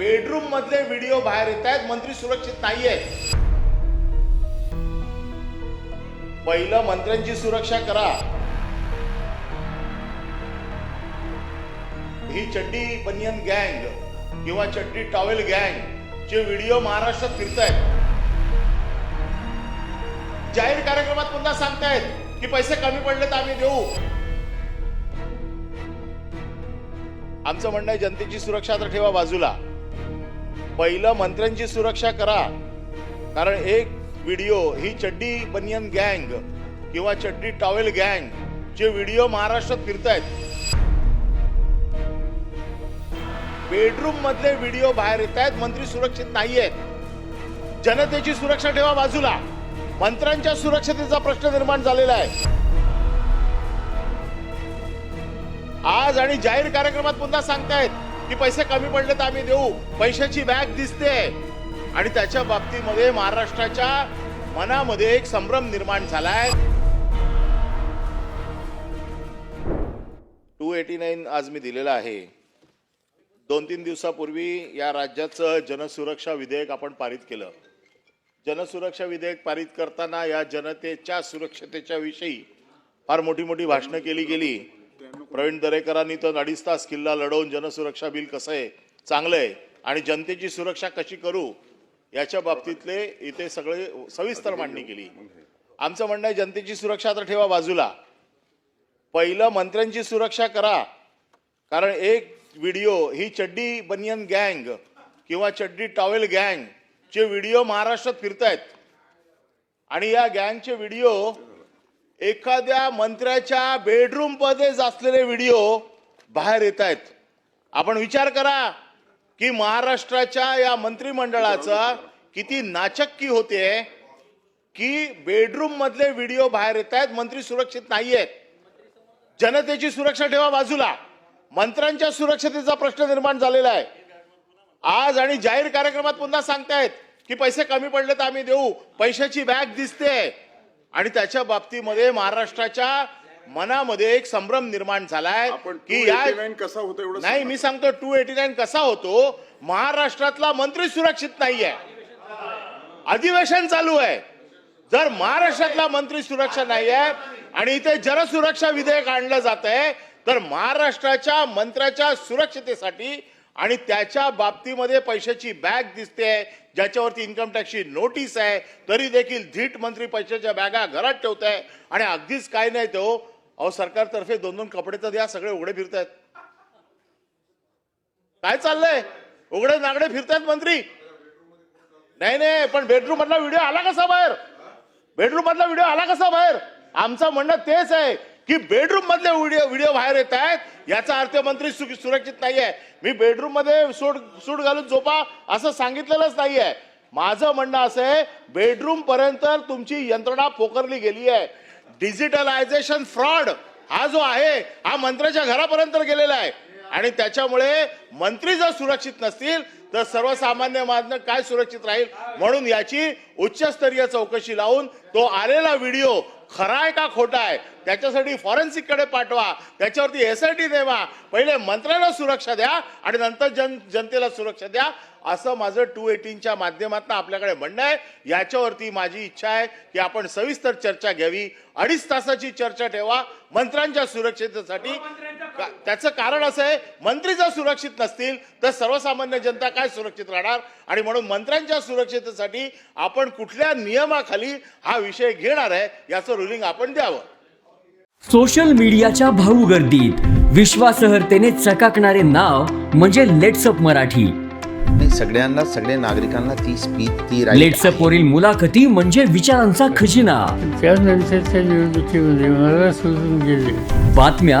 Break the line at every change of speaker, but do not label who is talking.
Bedroom मधले video बाहेर येत आहेत. मंत्री सुरक्षित नाहीये पहिलं मंत्र्यांची सुरक्षा करा. ही चड्डी बनियन गँग किंवा चड्डी टॉवेल गँग चे व्हिडिओ महाराष्ट्रात फिरतायत. जाहीर कार्यक्रमात पुन्हा सांगतायत की पैसे कमी पडले तर आम्ही देऊ. आमचं म्हणणं आहे जनतेची सुरक्षा तर ठेवा बाजूला. पहिलं मंत्र्यांची सुरक्षा करा. कारण एक व्हिडिओ ही चड्डी बनियन गँग किंवा चड्डी टॉवेल गँग चे व्हिडिओ महाराष्ट्रात फिरतायत. बेडरूम मधले व्हिडिओ बाहेर येत आहेत मंत्री सुरक्षित नाही आहेत जनतेची सुरक्षा ठेवा बाजूला. मंत्र्यांच्या सुरक्षतेचा प्रश्न निर्माण झालेला आहे. आज आणि जाहीर कार्यक्रमात पुन्हा सांगतायत की पैसे कमी पडले तर आम्ही देऊ. पैशाची बॅग दिसते. आणि त्याच्या बाबतीमध्ये महाराष्ट्राच्या मनामध्ये एक संभ्रम निर्माण झालाय. टू एटी नाईन आज मी दिलेला आहे. दोन तीन दिवसापूर्वी या राज्याचं जनसुरक्षा विधेयक आपण पारित केलं. जनसुरक्षा विधेयक पारित करताना या जनतेच्या सुरक्षतेच्या विषयी फार मोठी मोठी भाषणं केली गेली. प्रवीण दरेकरांनी तर अडीच तास किल्ला लढवून जनसुरक्षा बिल कसं आहे चांगलं आहे आणि जनतेची सुरक्षा कशी करू याच्या बाबतीतले इथे सगळे सविस्तर मांडणी केली. आमचं म्हणणं आहे जनतेची सुरक्षा तर ठेवा बाजूला. पहिलं मंत्र्यांची सुरक्षा करा. कारण एक व्हिडिओ ही चड्डी बनियन गँग किंवा चड्डी टॉवेल गँग चे व्हिडिओ महाराष्ट्रात फिरतायत. आणि या गँगचे व्हिडिओ एखाद्या मंत्र्याच्या बेडरूममध्येच असलेले व्हिडिओ बाहेर येत आहेत. आपण विचार करा की महाराष्ट्राच्या या मंत्रिमंडळाचा किती नाचक्की होते की बेडरूम मधले व्हिडिओ बाहेर येत आहेत मंत्री सुरक्षित नाही आहेत जनतेची सुरक्षा ठेवा बाजूला. मंत्र्यांच्या सुरक्षतेचा प्रश्न निर्माण झालेला आहे. आज आणि जाहीर कार्यक्रमात पुन्हा सांगतायत की पैसे कमी पडले तर आम्ही देऊ. पैशाची बॅग दिसते. आणि त्याच्या बाबतीमध्ये महाराष्ट्राच्या मनामध्ये एक संभ्रम निर्माण झालाय की या
289 कसा होतो एवढं
नाही. मी सांगतो टू एटी नाईन कसा होतो? महाराष्ट्रातला मंत्री सुरक्षित नाहीये. अधिवेशन चालू आहे. जर महाराष्ट्रातला मंत्री सुरक्षा नाही आहे आणि इथे जनसुरक्षा विधेयक आणलं जात आहे तर महाराष्ट्राच्या मंत्र्याच्या सुरक्षतेसाठी आणि त्याच्या बाबतीमध्ये पैशाची बॅग दिसते ज्याच्यावरती इन्कम टॅक्सची नोटीस आहे तरी देखील धीट मंत्री पैशाच्या बॅगा घरात ठेवत आहे. आणि अगदीच काय नाही तो. अहो सरकारतर्फे दोन दोन कपडे तर द्या सगळे उघडे फिरतायत. काय चाललंय? उघडे नागडे फिरतायत मंत्री? नाही नाही पण बेडरूम मधला व्हिडिओ आला कसा बाहेर? बेडरूम मधला व्हिडिओ आला कसा बाहेर? आमचं म्हणणं तेच आहे. की बेडरूम मधले व्हिडिओ व्हिडिओ बाहेर येत आहेत. याचा अर्थ मंत्री सु- सुरक्षित आहे मी बेडरूममध्ये सूट सूट घालून झोपा असं सांगितलेलंच नाही आहे माझं म्हणणं असं आहे बेडरूम पर्यंत तुमची यंत्रणा पोकरली गेली आहे. डिजिटलायझेशन फ्रॉड हा जो आहे हा मंत्र्याच्या घरापर्यंत गेलेला आहे. आणि त्याच्यामुळे मंत्री जर सुरक्षित नसतील तर सर्वसामान्य मानव काय सुरक्षित राहील? म्हणून याची उच्चस्तरीय चौकशी लावून तो आलेला व्हिडिओ खरा आहे का खोटा आहे त्याच्यासाठी फॉरेन्सिककडे पाठवा त्याच्यावरती एस आय टी देवा पहिले मंत्र्याला सुरक्षा द्या आणि नंतर जन जनतेला सुरक्षा द्या. असं माझं टू एटीनच्या माध्यमातून आपल्याकडे म्हणणं आहे. याच्यावरती माझी इच्छा आहे की आपण सविस्तर चर्चा घ्यावी. अडीच तासाची चर्चा ठेवा. मंत्र्यांच्या सुरक्षेसाठी त्याचं कारण असं आहे मंत्री जर सुरक्षित नसतील तर सर्वसामान्य जनता काय सुरक्षित राहणार? आणि म्हणून मंत्र्यांच्या सुरक्षितेसाठी आपण कुठल्या नियमाखाली हा विषय घेणार आहे याचं रुलिंग आपण द्यावं.
सोशल मीडियाच्या भाऊ गर्दीत विश्वासार्हतेने चकाकणारे नाव म्हणजे लेट्सअप मराठी.
सगळ्यांना सगळ्या नागरिकांना ती स्पीच ती
लेट्सअप वरील मुलाखती म्हणजे विचारांचा खजिना.
त्यानंतरच्या निवडणुकीमध्ये मला सोडून गेले.
बातम्या